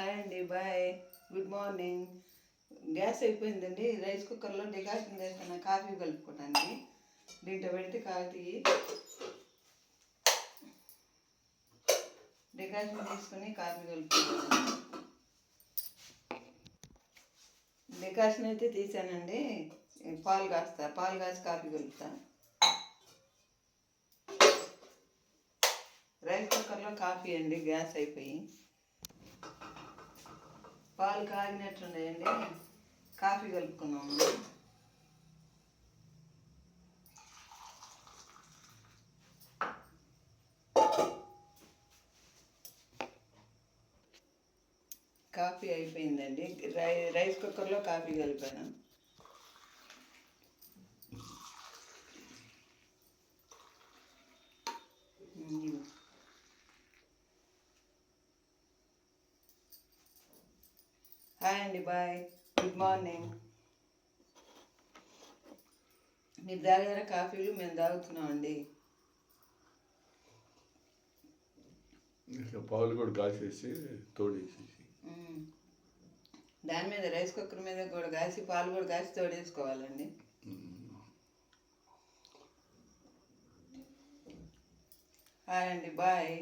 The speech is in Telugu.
హాయ్ అండి బాయ్. Good morning. గ్యాస్ అయిపోయిందండి. రైస్ కుక్కర్లో డికాషన్ చేస్తాను కాఫీ కలుపుకోవడానికి దీంట్లో పెడితే కాఫీ. డికాషన్ తీసుకొని కాఫీ కలుపుకుంటాను డికాషన్ అయితే తీసానండి. పాలు కాస్తా పాలు కాసి కాఫీ కలుపుతా. రైస్ కుక్కర్లో కాఫీ అండి గ్యాస్ అయిపోయి. పాలు కాగినట్లున్నాయండి. కాఫీ కలుపుకున్నాము కాఫీ అయిపోయిందండి. రై రైస్ కుక్కర్లో కాఫీ కలిపాను. ఉమ్. హాయ్ అండి బాయ్ గుడ్ మార్నింగ్ మీరు తాగారా కాఫీలు మేము తాగుతున్నామండి ఇంకా పాలు కూడా కాసేసి తోడేసేసి. దాని మీద రైస్ కుక్కర్ మీద కూడా కాసి పాలు కూడా కాసి తోడేసుకోవాలండి. హాయ్ అండి బాయ్